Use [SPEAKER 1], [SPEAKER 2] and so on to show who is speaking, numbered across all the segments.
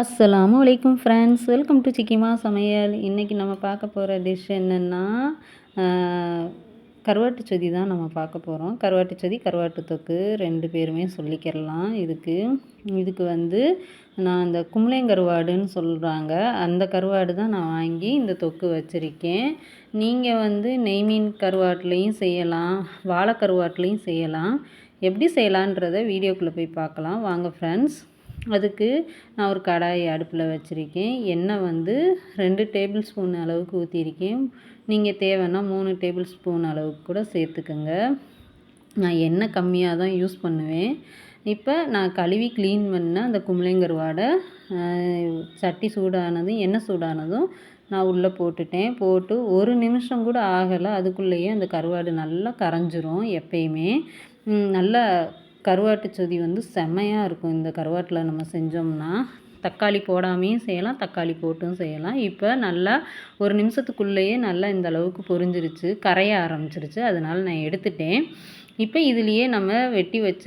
[SPEAKER 1] அஸ்ஸலாமு வலைக்கும் friends welcome to சிக்கிமா சமையல். இன்றைக்கி நம்ம பார்க்க போகிற டிஷ் என்னென்னா கருவாட்டு சொதி தான் நம்ம பார்க்க போகிறோம் கருவாட்டு சொதி கருவாட்டு தொக்கு ரெண்டு பேருமே சொல்லிக்கிறலாம் இதுக்கு இதுக்கு வந்து நான் அந்த கும்ளேங்கருவாடுன்னு சொல்கிறாங்க அந்த கருவாடு தான் நான் வாங்கி இந்த தொக்கு வச்சுருக்கேன். நீங்கள் வந்து நெய் மீன் கருவாட்டுலேயும் செய்யலாம் வாழை கருவாட்டுலேயும் செய்யலாம். எப்படி செய்யலான்றதை வீடியோக்குள்ளே போய் பார்க்கலாம். வாங்க ஃப்ரெண்ட்ஸ் அதுக்கு நான் ஒரு கடாய் அடுப்பில் வச்சுருக்கேன். எண்ணெய் வந்து ரெண்டு டேபிள் ஸ்பூன் அளவுக்கு ஊற்றிருக்கேன் நீங்கள் தேவைன்னா மூணு டேபிள் ஸ்பூன் அளவுக்கு கூட சேர்த்துக்கோங்க. நான் எண்ணெய் கம்மியாக தான் யூஸ் பண்ணுவேன். இப்போ நான் கழுவி க்ளீன் பண்ண அந்த கும்பளைங்கருவாடை சட்டி சூடானதும் எண்ணெய் சூடானதும் நான் உள்ளே போட்டுட்டேன். போட்டு ஒரு நிமிஷம் கூட ஆகலை. அதுக்குள்ளேயே அந்த கருவாடு நல்லா கரைஞ்சிரும் எப்பயுமே. நல்லா கருவாட்டு சொதி வந்து செம்மையாக இருக்கும். இந்த கருவாட்டில் நம்ம செஞ்சோம்னா தக்காளி போடாமையும் செய்யலாம் தக்காளி போட்டும் செய்யலாம். இப்போ நல்லா ஒரு நிமிஷத்துக்குள்ளேயே நல்லா இந்த அளவுக்கு பொரிஞ்சிருச்சு கரைய ஆரம்பிச்சிருச்சு. அதனால் நான் எடுத்துட்டேன். இப்போ இதுலேயே நம்ம வெட்டி வச்ச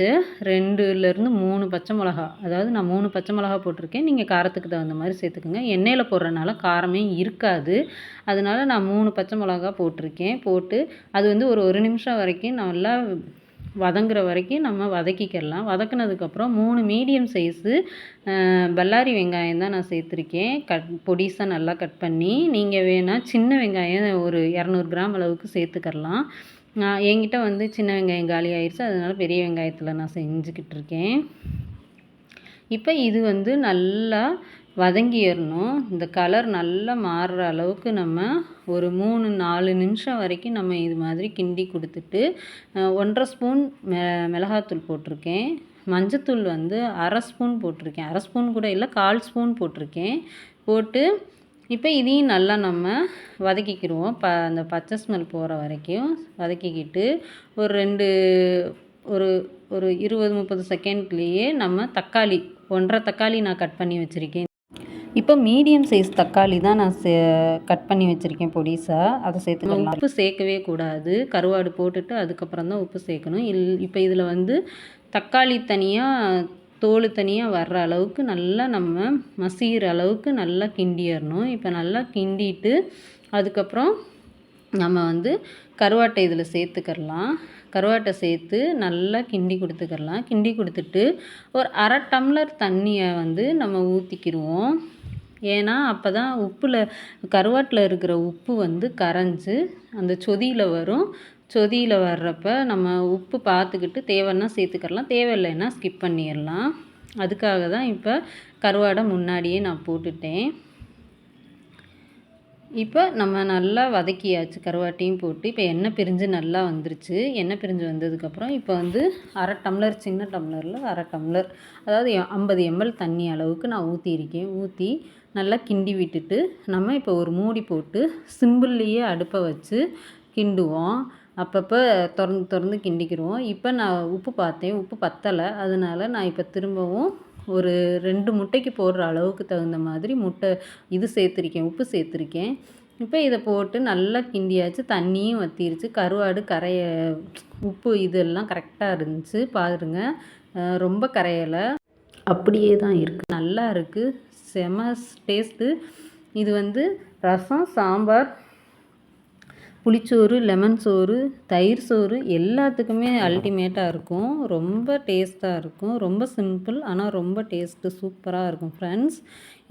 [SPEAKER 1] ரெண்டுலேருந்து மூணு பச்சை மிளகா அதாவது நான் மூணு பச்சை மிளகா போட்டிருக்கேன். நீங்கள் காரத்துக்கு தகுந்த மாதிரி சேர்த்துக்குங்க. எண்ணெயில் போடுறனால காரமே இருக்காது. அதனால் நான் மூணு பச்சை மிளகா போட்டிருக்கேன். போட்டு அது வந்து ஒரு ஒரு நிமிஷம் வரைக்கும் நல்லா வதங்குற வரைக்கும் நம்ம வதக்கிக்கலாம். வதக்குனதுக்கப்புறம் மூணு மீடியம் சைஸு பல்லாரி வெங்காயம் தான் நான் சேர்த்துருக்கேன். கட் பொடிசாக நல்லா கட் பண்ணி நீங்கள் வேணால் சின்ன வெங்காயம் ஒரு இரநூறு கிராம் அளவுக்கு சேர்த்துக்கிடலாம் நான் என்கிட்ட வந்து சின்ன வெங்காயம் காலி ஆயிடுச்சு அதனால் பெரிய வெங்காயத்தில் நான் செஞ்சுக்கிட்டு இருக்கேன் இப்போ இது வந்து நல்லா வதங்கிடணும் இந்த கலர் நல்லா மாறுற அளவுக்கு நம்ம ஒரு மூணு நாலு நிமிஷம் வரைக்கும் நம்ம இது மாதிரி கிண்டி கொடுத்துட்டு ஒன்றரை ஸ்பூன் மெ மிளகாத்தூள் போட்டிருக்கேன். மஞ்சத்தூள் வந்து அரை ஸ்பூன் போட்டிருக்கேன். அரை ஸ்பூன் கூட இல்லை கால் ஸ்பூன் போட்டிருக்கேன். போட்டு இப்போ இதையும் நல்லா நம்ம வதக்கிக்கிடுவோம். ப அந்த பச்சை ஸ்மெல் போகிற வரைக்கும் வதக்கிக்கிட்டு ஒரு ரெண்டு ஒரு ஒரு இருபது முப்பது செகண்ட்லேயே நம்ம தக்காளி ஒன்றரை தக்காளி நான் கட் பண்ணி வச்சுருக்கேன். இப்போ மீடியம் சைஸ் தக்காளி தான் நான் சே கட் பண்ணி வச்சுருக்கேன் பொடிசாக அதை சேர்த்துக்கலாம். உப்பு சேர்க்கவே கூடாது. கருவாடு போட்டுட்டு அதுக்கப்புறம் தான் உப்பு சேர்க்கணும். இல் இப்போ இதில் வந்து தக்காளி தனியாக தோல் தனியாக வர்ற அளவுக்கு நல்லா நம்ம மசிகிற அளவுக்கு நல்லா கிண்டிடணும் இப்போ நல்லா கிண்டிட்டு அதுக்கப்புறம் நம்ம வந்து கருவாட்டை இதில் சேர்த்துக்கிறலாம். கருவாட்டை சேர்த்து நல்லா கிண்டி கொடுத்துக்கிறலாம். கிண்டி கொடுத்துட்டு ஒரு அரை டம்ளர் தண்ணியை வந்து நம்ம ஊற்றிக்கிடுவோம் ஏன்னா அப்போ தான் உப்பில் கருவாட்டில் இருக்கிற உப்பு வந்து கரைஞ்சி அந்த சொதியில் வரும். சொதியில் வர்றப்ப நம்ம உப்பு பார்த்துக்கிட்டு தேவைன்னா சேர்த்துக்கிறலாம். தேவையில்லைன்னா ஸ்கிப் பண்ணிடலாம். அதுக்காக தான் இப்போ கருவாடை முன்னாடியே நான் போட்டுட்டேன். இப்போ நம்ம நல்லா வதக்கியாச்சு கருவாட்டையும் போட்டு. இப்போ எண்ணெய் பிரிஞ்சு நல்லா வந்துருச்சு. எண்ணெய் பிரிஞ்சு வந்ததுக்கப்புறம் இப்போ வந்து அரை டம்ளர் சின்ன டம்ளரில் அரை டம்ளர் அதாவது ஐம்பது எம்எல் தண்ணி அளவுக்கு நான் ஊற்றியிருக்கேன் ஊற்றி நல்லா கிண்டி விட்டுட்டு நம்ம இப்போ ஒரு மூடி போட்டு சிம்பிள்லேயே அடுப்பை வச்சு கிண்டுவோம். அப்பப்போ திறந்து திறந்து கிண்டிக்கிடுவோம். இப்போ நான் உப்பு பார்த்தேன். உப்பு பத்தலை. அதனால நான் இப்போ திரும்பவும் ஒரு ரெண்டு முட்டைக்கு போடுற அளவுக்கு தகுந்த மாதிரி முட்டை இது சேர்த்துருக்கேன் உப்பு சேர்த்துருக்கேன். இப்போ இதை போட்டு நல்லா கிண்டியாச்சு தண்ணியும் வற்றிருச்சு கருவாடு கரைய உப்பு இதெல்லாம் கரெக்டாக இருந்துச்சு பாருங்கள் ரொம்ப கரையலை. அப்படியே தான் இருக்குது நல்லா இருக்குது செம டேஸ்ட்டு. இது வந்து ரசம் சாம்பார் புளிச்சோறு லெமன் சோறு தயிர் சோறு எல்லாத்துக்குமே அல்டிமேட்டாக இருக்கும். ரொம்ப டேஸ்ட்டாக இருக்கும். ரொம்ப சிம்பிள் ஆனால் ரொம்ப டேஸ்ட்டு சூப்பராக இருக்கும். ஃப்ரெண்ட்ஸ்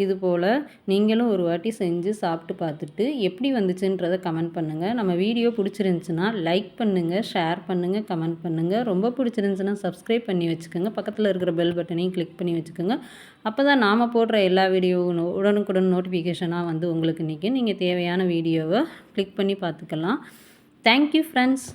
[SPEAKER 1] இது போல் நீங்களும் ஒரு வாட்டி செஞ்சு சாப்பிட்டு பார்த்துட்டு எப்படி வந்துச்சுன்றதை கமெண்ட் பண்ணுங்கள் நம்ம வீடியோ பிடிச்சிருந்துச்சின்னா லைக் பண்ணுங்கள் ஷேர் பண்ணுங்கள் கமெண்ட் பண்ணுங்கள் ரொம்ப பிடிச்சிருந்துச்சின்னா சப்ஸ்கிரைப் பண்ணி வச்சுக்கோங்க. பக்கத்தில் இருக்கிற பெல் பட்டனையும் கிளிக் பண்ணி வச்சுக்கோங்க. அப்போ தான் நாம் போடுற எல்லா வீடியோவும் உடனுக்குடன் நோட்டிஃபிகேஷனாக வந்து உங்களுக்கு நிற்கும் நீங்கள் தேவையான வீடியோவை கிளிக் பண்ணி பார்த்துக்கலாம். Thank you friends